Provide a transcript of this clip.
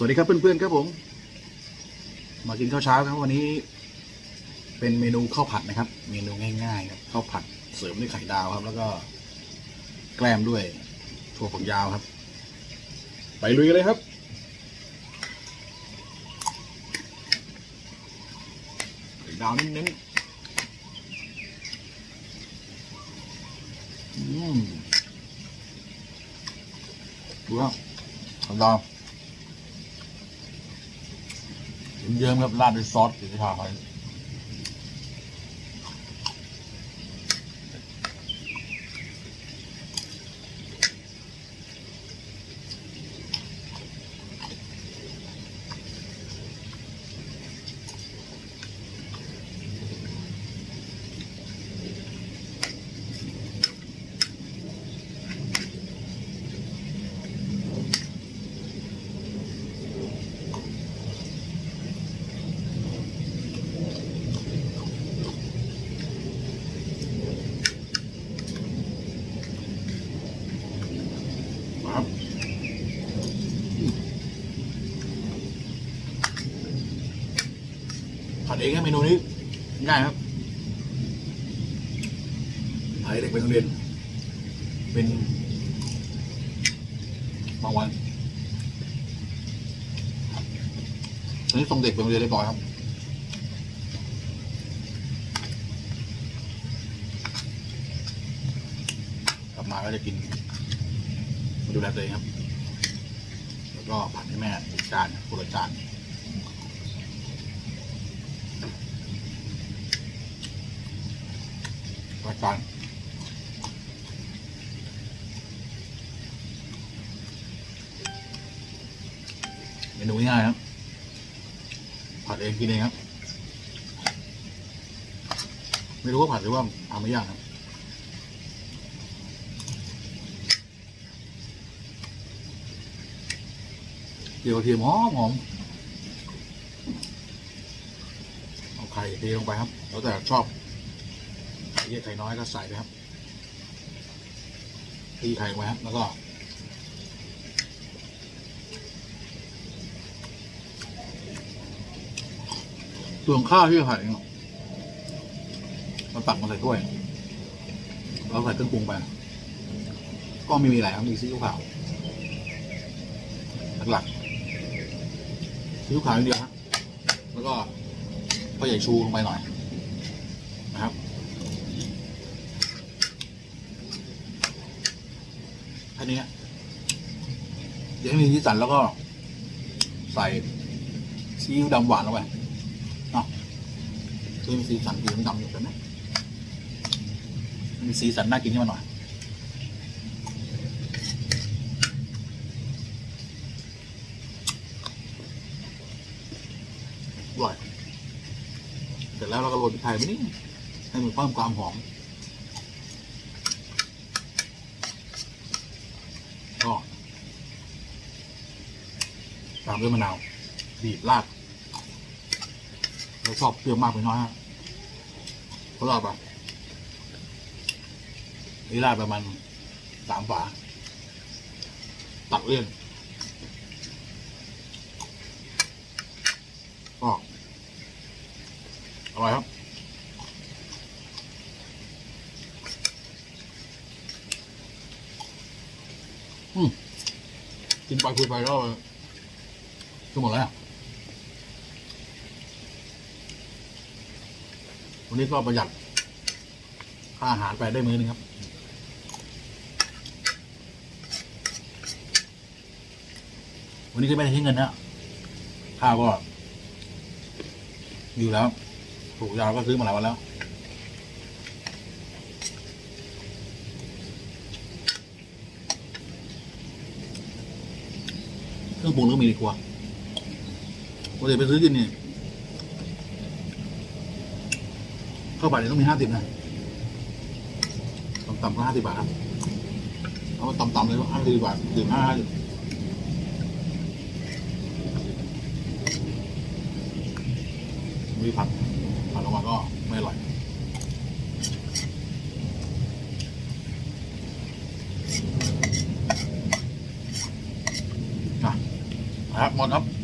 สวัสดีครับเพื่อนๆครับผม มากินข้าวเช้าครับวันนี้ เป็นเมนูข้าวผัดนะครับ เมนูง่ายๆครับข้าวผัดเสริมด้วยไข่ดาวครับ แล้วก็ แกล้มด้วยถั่วฝักยาวครับ ไปลุยเลยครับ ไข่ดาวเน้นๆอืมดูครับไข่ดาว เยิ้มครับราดด้วยซอสสีขาวครับ ผัดเองครับเมนูนี้ง่ายครับถ่ายเด็กไปโรงเรียน เป็นบางวันตอนนี้ส่งเด็กไปโรงเรียนเรียบร้อยครับกลับมาก็จะกินมาดูแลตัวเองครับ แล้วก็ผัดให้แม่จานคนละจาน ละจานเมนูง่ายครับ ผัดเองกินเองครับ ไม่รู้ว่าผัดหรือว่าทำไม่ยากครับเจียวเทียมหอมหอมเอาไข่เทลงไปครับ แล้วแต่ชอบ เยอะไข่น้อยก็ใส่ไปครับตีไข่ลงไปครับแล้วก็ส่วนข้าวที่ไข่เนี่ยเราตักมาใส่ถ้วยเราใส่เครื่องปรุงไป ก็ไม่มีอะไรครับมีซีอิ๊วขาวหลักๆซีอิ๊วขาวอย่างเดียวฮะแล้วก็พ่อใหญ่ชูลงไปหน่อย นะครับ แค่ นี้ เดี๋ยวให้มีที่สันแล้วก็ ใส่ซีอิ๊วดำหวานลงไปเนาะคือมีสีสันสีดำๆอยู่กันนะมีสีสันน่ากินขึ้นมาหน่อยอร่อยเสร็จแล้วเราก็โรยพริกไทยไปนิดนึงให้มันเพิ่มความหอม ก็ตามด้วยมะนาวบีบราดเราชอบเปรี้ยวมากไปน้อยฮะเขารอบอะนี่ราดประมาณสามฝาตักเลี่ยนก็อร่อยครับ อืมกินไปคุยไปก็ก็หมดแล้ว วันนี้ก็ประหยัด ค่าอาหารไปได้มื้อนึงครับ วันนี้ก็ไม่ได้ทิ้เงินนะข้าวก็อยู่แล้ว ถูกยาวก็ซื้อมาหลายวันแล้ว เครื่องปรุงก็มีในครัวปกติไปซื้อกินนี่ข้าวผัดเนี่ยต้องมีห้าสิบนะต่ำๆก็ห้าสิบบาทครับเอามาต่ำๆเลยว่าห้าสิบบาทถึงห้าสิบมีผัดผัดออกมาก็ไม่อร่อย ครับหมดครับ